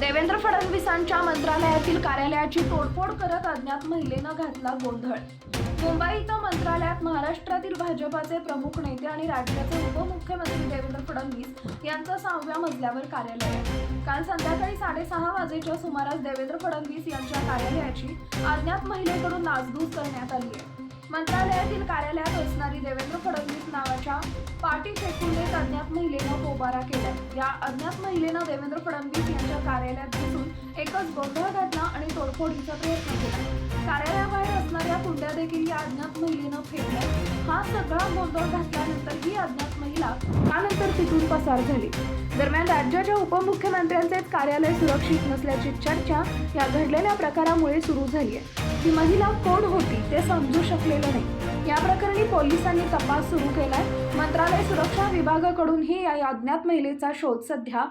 देवेंद्र फडणवीसांच्या मंत्रालयातील कार्यालयाची तोडफोड करत अज्ञात महिलेनं घातला गोंधळ. मुंबईत मंत्रालयात महाराष्ट्रातील भाजपाचे प्रमुख नेते आणि राज्याचे उपमुख्यमंत्री देवेंद्र फडणवीस यांचं सहाव्या मजल्यावर कार्यालय. आहे काल संध्याकाळी साडेसहा वाजेच्या सुमारास देवेंद्र फडणवीस यांच्या कार्यालयाची अज्ञात महिलेकडून नासधूस करण्यात आली आहे. मंत्रालयातील कार्यालयात असणारी देवेंद्र फडणवीस नावाच्या पाटी फेकून देत अज्ञात महिलेनं उभारा केला या अज्ञात महिलेनं देवेंद्र फडणवीस यांच्या कार्यालयात घुसून एकच गोंधळ घातला आणि तोडफोडीचा प्रयत्न केला. कार्यालयाबाहेर असणाऱ्या कुंड्या देखील या अज्ञात महिलेनं फेडल्या. हा सगळा गोंधळ घातल्यानंतर ही अज्ञात महिला त्यानंतर तिथून पसार झाली. दरम्यान राज्याच्या उपमुख्यमंत्र्यांचेच कार्यालय सुरक्षित नसल्याची चर्चा या घडलेल्या प्रकारामुळे सुरू झाली आहे. ही महिला कोण होती ते समजू शकलेलं नाही. या प्रकरणी पोलिसांनी तपास सुरू केलाय. मंत्रालय सुरक्षा विभागाकडूनही या अज्ञात महिलेचा शोध सध्या